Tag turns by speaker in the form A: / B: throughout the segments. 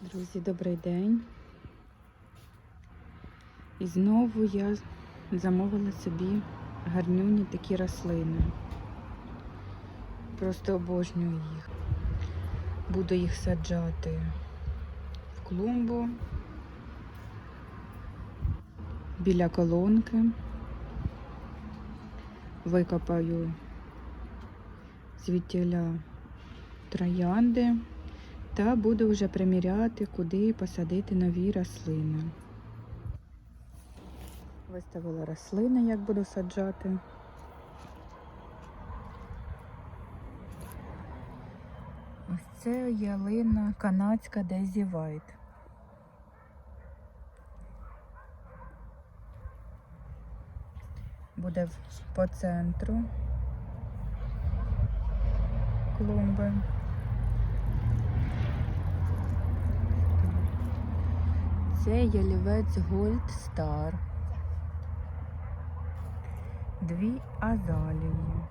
A: Друзі, добрий день. І знову я замовила собі гарнюні такі рослини. Просто обожнюю їх. Буду їх саджати в клумбу біля колонки. Викопаю звідтіля троянди та буду вже приміряти, куди посадити нові рослини. Виставила рослини, як буду саджати. Ось це ялина канадська Дезі Вайт. Буде по центру клумби. Це ялівець Gold Star. Дві азалії.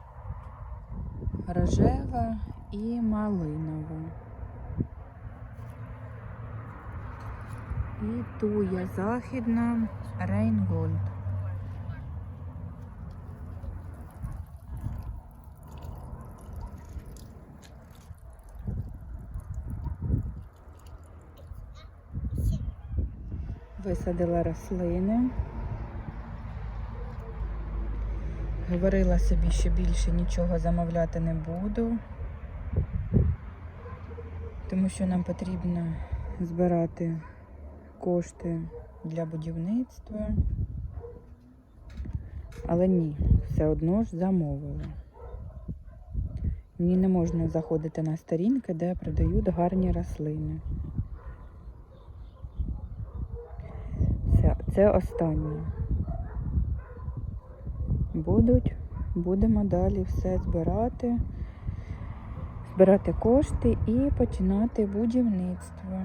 A: Рожева і малинова. І туя західна Рейнголд. Висадила рослини. Говорила собі, що більше нічого замовляти не буду, тому що нам потрібно збирати кошти для будівництва. Але ні, все одно ж замовила. Мені не можна заходити на сторінки, де продають гарні рослини. Це, останнє. Будуть, будемо далі все збирати, збирати кошти і починати будівництво.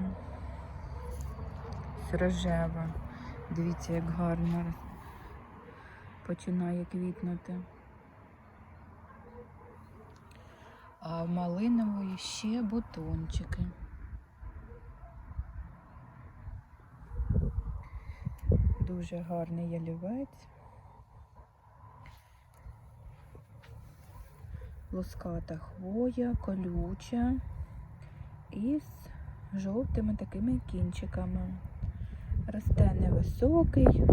A: З рожева. Дивіться, як гарно починає квітнути. А в малинової ще бутончики. Дуже гарний ялівець. Луската хвоя, колюча із жовтими такими кінчиками. Росте невисокий,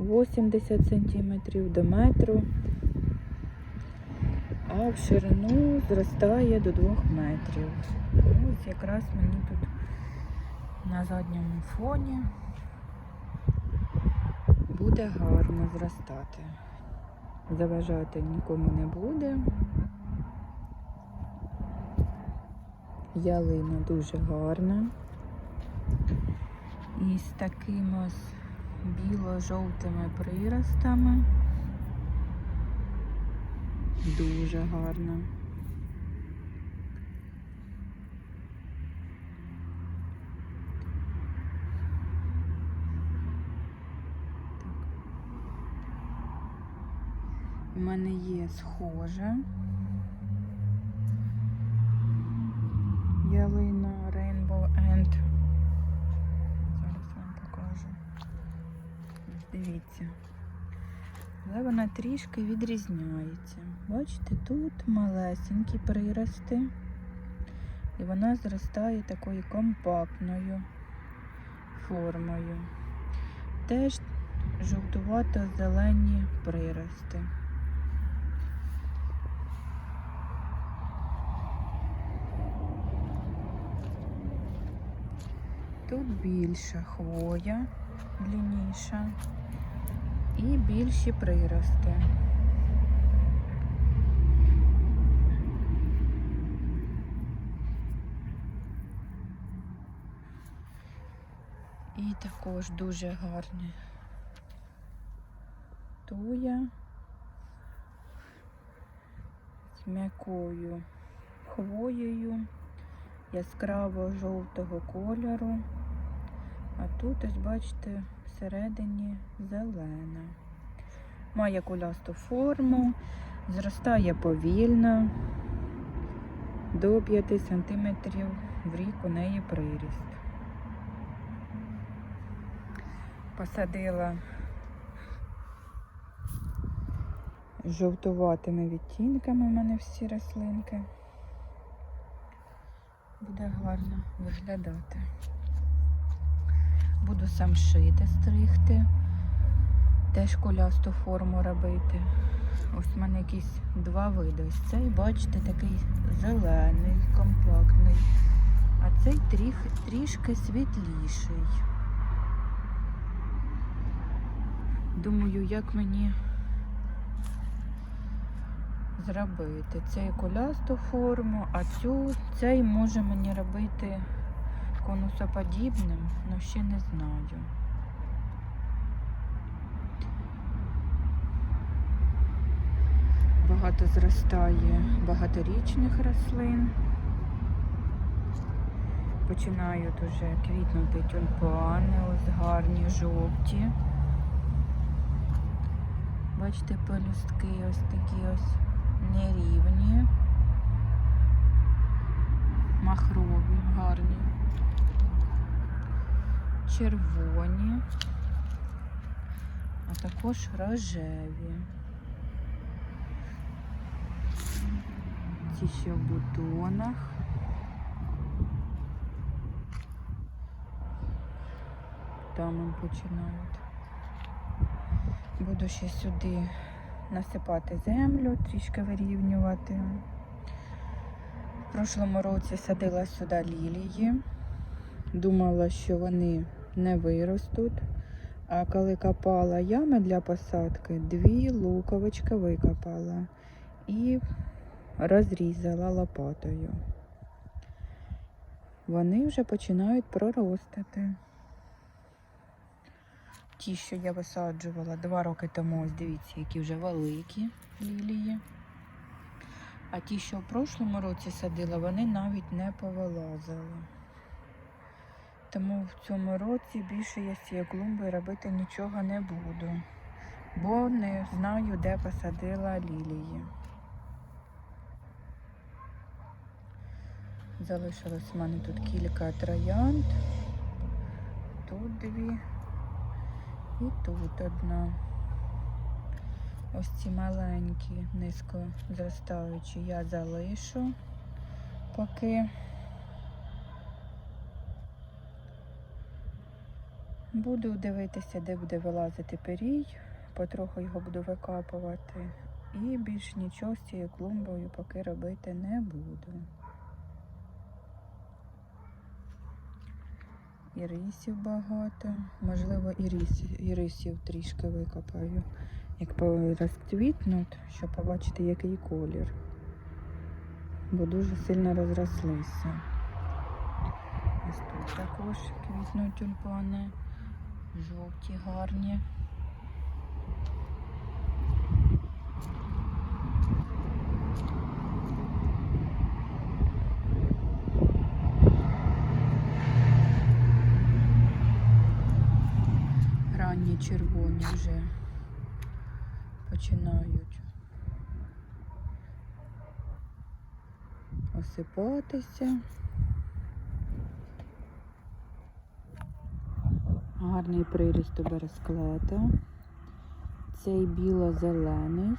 A: 80 см до метру, а в ширину зростає до 2 метрів. Ось якраз мені тут на задньому фоні буде гарно зростати. Заважати нікому не буде. Ялина дуже гарна. І з такими ось біло-жовтими приростами. Дуже гарна. У мене є схожа ялина Rainbow End. Зараз вам покажу. Дивіться. Але вона трішки відрізняється. Бачите, тут малесенькі прирости. І вона зростає такою компактною формою. Теж жовтувато-зелені прирости. Тут більша хвоя, длинніша і більші прирости. І також дуже гарні туя з м'якою хвоєю яскраво жовтого кольору. А тут ось бачите всередині зелена. Має кулясту форму, зростає повільно до 5 см в рік у неї приріст. Посадила жовтуватими відтінками в мене всі рослинки. Буде гарно виглядати. Буду сам шити, стригти, теж кулясту форму робити. Ось в мене якісь два види. Ось цей, бачите, такий зелений, компактний, а цей тріх, трішки світліший. Думаю, як мені зробити цей кулясту форму, а цю цей може мені робити конусоподібним, але ще не знаю. Багато зростає багаторічних рослин. Починають уже квітнути тюльпани, ось гарні, жовті. Бачите, пелюстки ось такі ось нерівні, махрові, гарні, червоні, а також рожеві. Ці ще в бутонах. Там починають. Буду ще сюди насипати землю, трішки вирівнювати. В прошлому році садила сюди лілії. Думала, що вони не виростуть. А коли копала ями для посадки, дві луковички викопала і розрізала лопатою. Вони вже починають проростати. Ті, що я висаджувала два роки тому, ось дивіться, які вже великі лілії. А ті, що в прошлому році садила, вони навіть не повилазили. Тому в цьому році більше я з цією клумбою робити нічого не буду, бо не знаю, де посадила лілії. Залишилось в мене тут кілька троянд, тут дві. І тут одна. Ось ці маленькі, низько зростаючі, я залишу поки. Буду дивитися, де буде вилазити перій, потроху його буду викапувати. І більш нічого з цією клумбою поки робити не буду. Ірисів багато. Можливо, ірисів, ірисів трішки викопаю. Як розквітнуть, щоб побачити, який колір. Бо дуже сильно розрослися. Ось тут також квітнуть тюльпани. Жовті гарні. Ранні червоні вже починають осипатися. Гарний приріст у бересклета. Цей біло-зелений.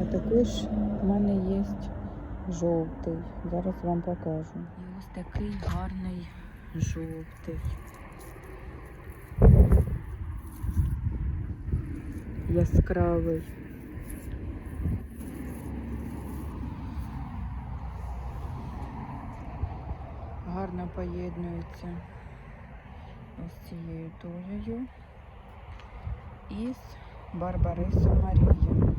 A: А також в мене є жовтий. Зараз вам покажу. І ось такий гарний жовтий. Яскравий. Гарно поєднується ось цією тоєю і з Барбарисом Марією.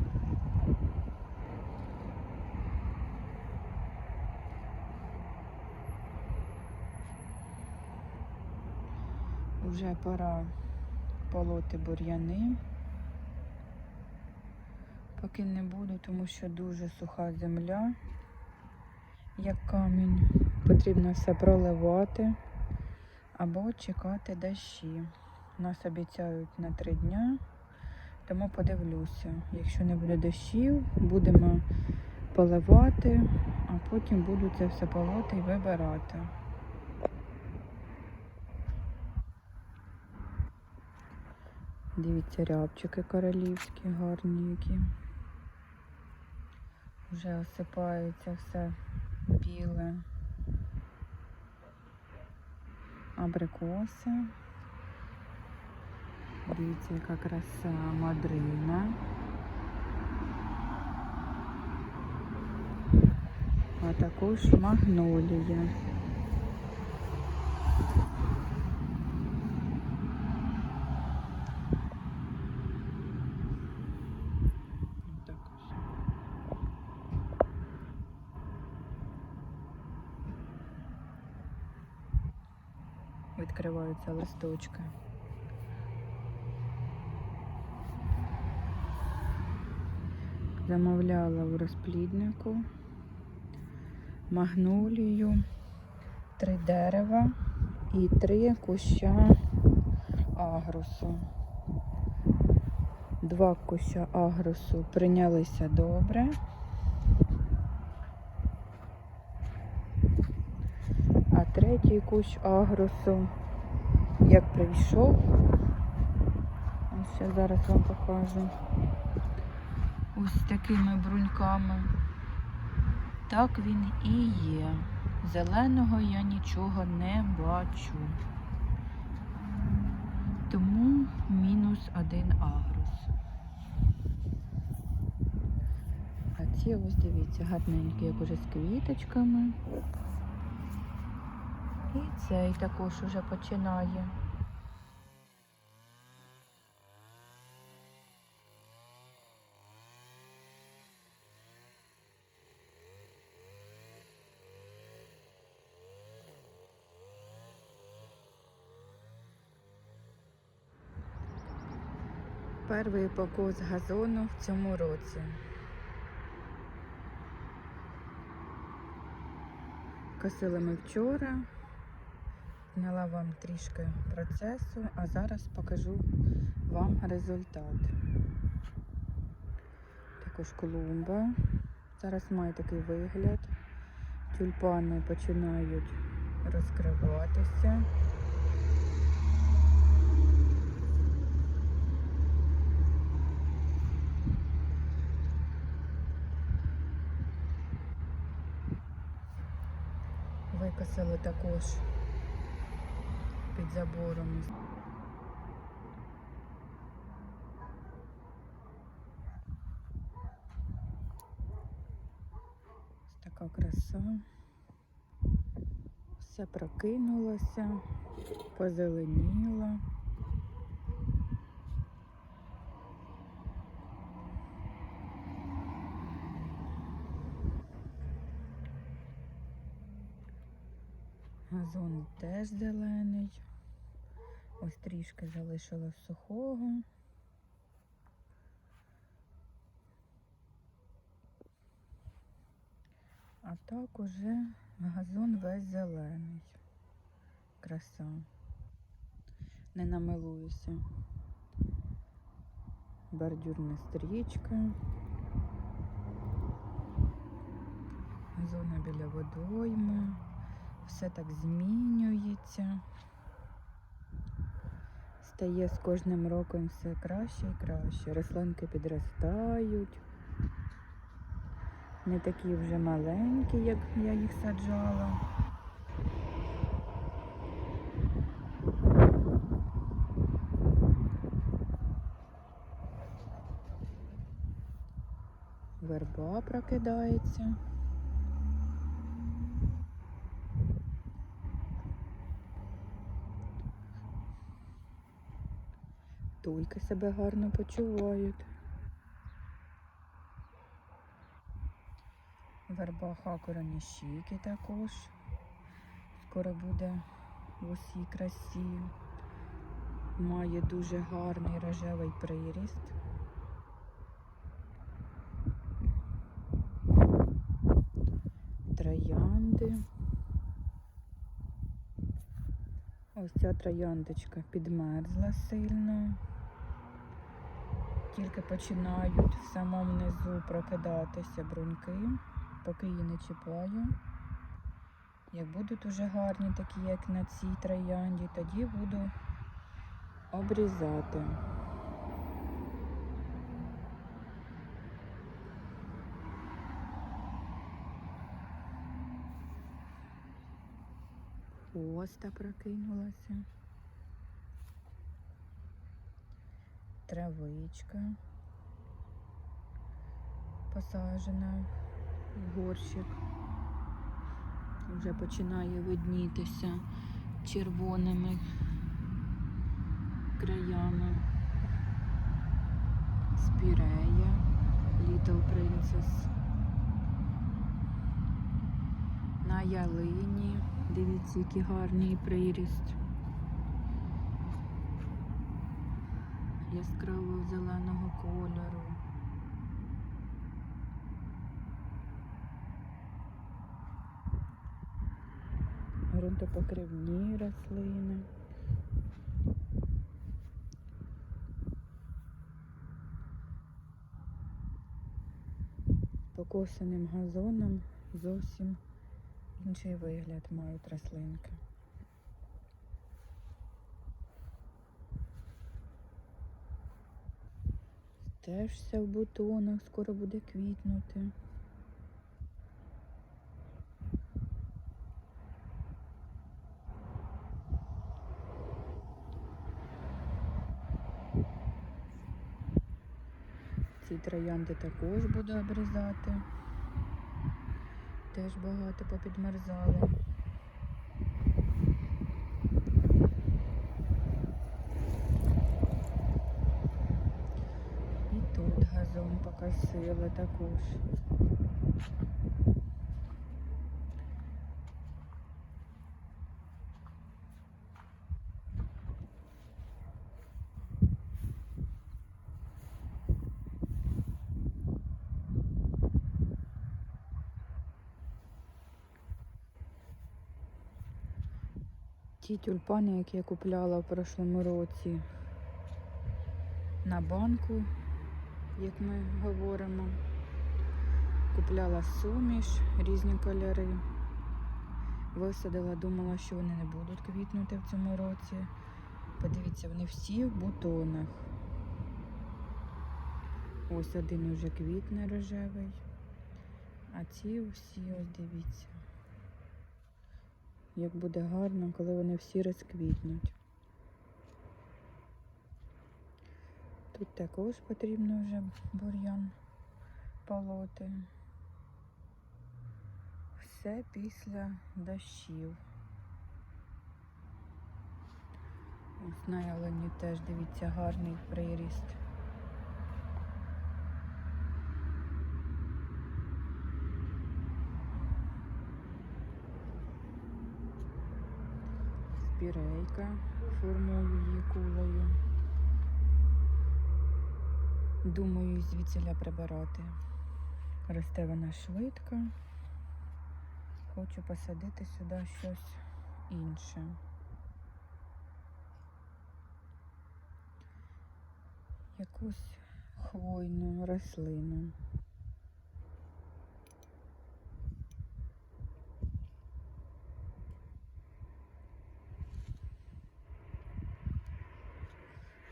A: Вже пора полоти бур'яни. Поки не буду, тому що дуже суха земля, як камінь. Потрібно все проливати або чекати дощі. Нас обіцяють на три дня, тому подивлюся. Якщо не буде дощів, будемо поливати, а потім буду це все полоти і вибирати. Дивіться, рябчики королівські, гарні які. Вже осипається все біле. Абрикоси. Дивіться, яка краса мадрина. А також магнолія. Відкриваються листочки. Замовляла в розпліднику магнолію, три дерева і три куща агросу. Два куща агросу прийнялися добре. А третій кущ агросу, як прийшов, ось я зараз вам покажу. Ось такими бруньками. Так він і є. Зеленого я нічого не бачу. Тому мінус один агрос. А ці ось дивіться, гарненькі, як уже з квіточками. І цей також уже починає. Перший покос газону в цьому році. Косили ми вчора. Зняла вам трішки процесу, а зараз покажу вам результат. Також клумба. Зараз має такий вигляд. Тюльпани починають розкриватися. Викосили також під забором. Ось така краса. Все прокинулося, позеленіло. Газон теж зелений. Ось трішки залишилось сухого. А так уже газон весь зелений. Краса. Не намилуюся. Бордюрна стрічка. Зона біля водойми. Все так змінюється. Стає з кожним роком все краще і краще. Рослинки підростають. Не такі вже маленькі, як я їх саджала. Верба прокидається. Тульки себе гарно почувають. Верба хакура Ніщіки також. Скоро буде в усій красі. Має дуже гарний рожевий приріст. Троянди. Ось ця трояндочка підмерзла сильно. Тільки починають в самому низу прокидатися бруньки, поки її не чіпаю. Як будуть уже гарні, такі як на цій троянді, тоді буду обрізати. Хоста прокинулася. Травичка посаджена в горщик. Вже починає виднітися червоними краями. Спірея, Little Princess. На ялині. Дивіться, який гарний приріст. Яскраво зеленого кольору. Грунтопокривні рослини. Покосаним газоном зовсім інший вигляд мають рослинки. Теж все в бутонах, скоро буде квітнути. Ці троянди також буду обрізати. Теж багато попідмерзали. І тут газон також. Ті тюльпани, які я купляла в прошлому році на банку, як ми говоримо. Купляла суміш, різні кольори. Висадила, думала, що вони не будуть квітнути в цьому році. Подивіться, вони всі в бутонах. Ось один уже квітне рожевий. А ці всі, ось дивіться. Як буде гарно, коли вони всі розквітнуть. Тут також потрібно вже бур'ян полоти. Все після дощів. Ось на ялині теж дивіться гарний приріст. Спірейка, формую її кулею. Думаю, звідсіля прибирати. Росте вона швидко. Хочу посадити сюди щось інше. Якусь хвойну рослину.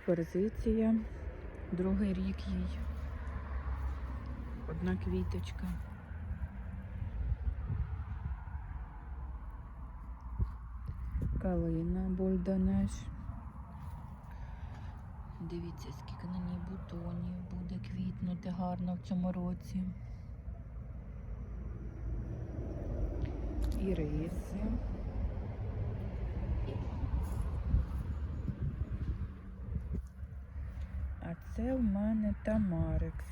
A: Форзиція, другий рік їй. Одна квіточка. Калина бульдонеш. Дивіться, скільки на ній бутонів буде квітнути гарно в цьому році. Іриси. А це в мене Тамарекс.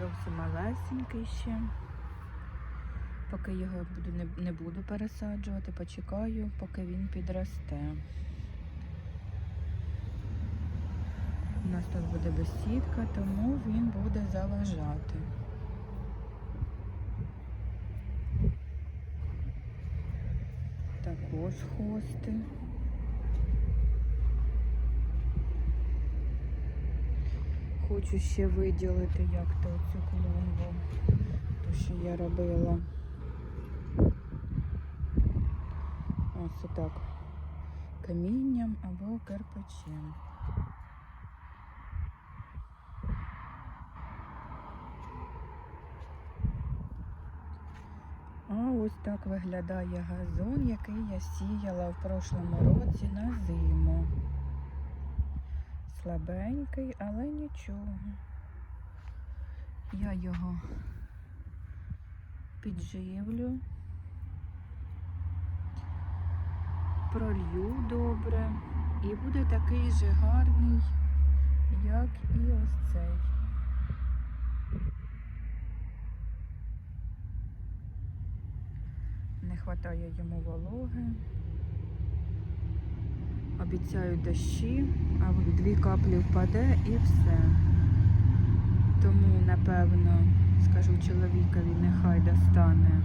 A: Зовсім малесенький ще. Поки його буду, не, не буду пересаджувати, почекаю, поки він підросте. У нас тут буде бесідка, тому він буде заважати. також хости. Хочу ще виділити, як то цю клумбу, ту, що я робила. Ось отак. Камінням або кирпичем. А ось так виглядає газон, який я сіяла в прошлому році на зиму. Слабенький, але нічого. Я його підживлю, пролью добре і буде такий же гарний, як і ось цей. Не вистачає йому вологи. Обіцяють дощі, а дві каплі впаде і все. Тому, напевно, скажу чоловікові, нехай достане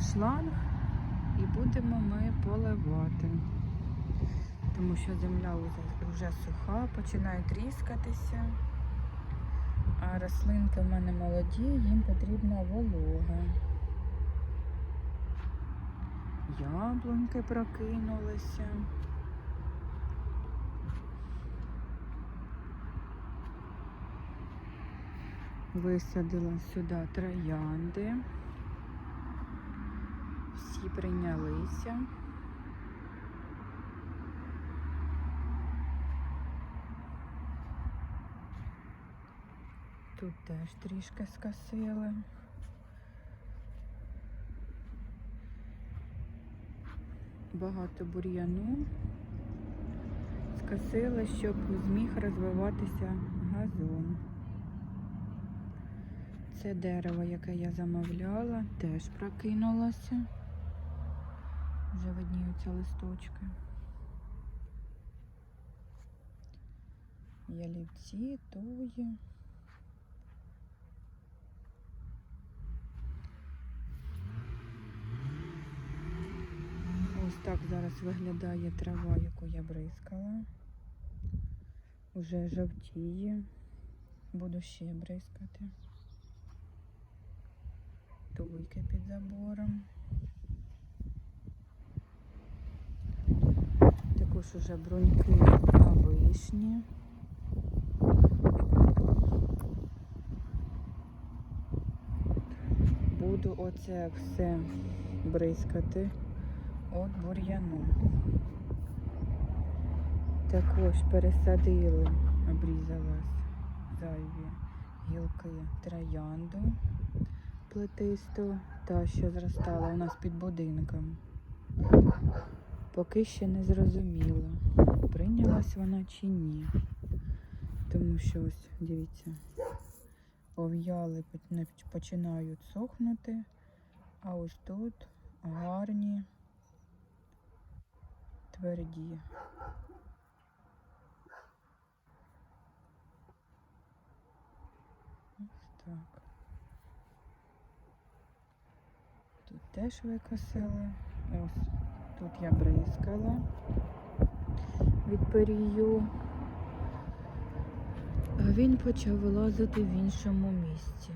A: шланг і будемо ми поливати. Тому що земля вже суха, починає тріскатися. А рослинки в мене молоді, їм потрібна волога. Яблуньки прокинулися. Висадила сюди троянди. Всі прийнялися. Тут теж трішки скосили. Багато бур'яну. Скосили, щоб зміг розвиватися газон. Це дерево, яке я замовляла, теж прокинулося. Вже видніються листочки. Ялівці, туї. Ось так зараз виглядає трава, яку я бризкала. Уже жовтіє. Буду ще бризкати. Туйки під забором. Також уже бруньки на вишні. Буду оце все бризкати от бур'яну. Також пересадили, обрізала зайві гілки троянду плетисту, та що зростала у нас під будинком. Поки ще не зрозуміло, прийнялась вона чи ні. Тому що ось, дивіться, пов'яли, починають сохнути, а ось тут гарні тверді. Ось так. Тут теж викосили. Ось тут я бризкала від перію. А він почав вилазити в іншому місці.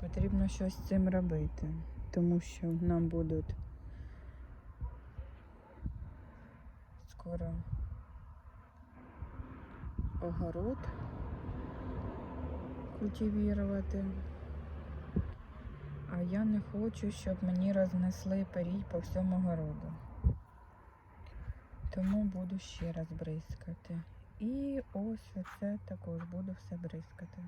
A: Потрібно щось з цим робити тому що нам будуть скоро огород культивувати. А я не хочу, щоб мені рознесли перій по всьому городу. Тому буду ще раз бризкати. І ось оце також буду все бризкати.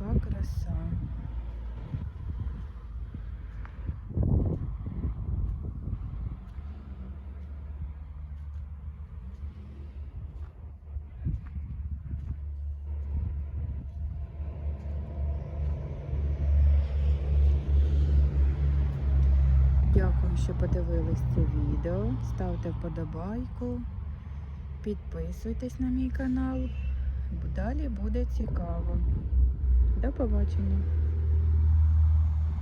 A: яка краса. Дякую, що подивились це відео. Ставте вподобайку, підписуйтесь на мій канал. Далі буде цікаво. До побачення!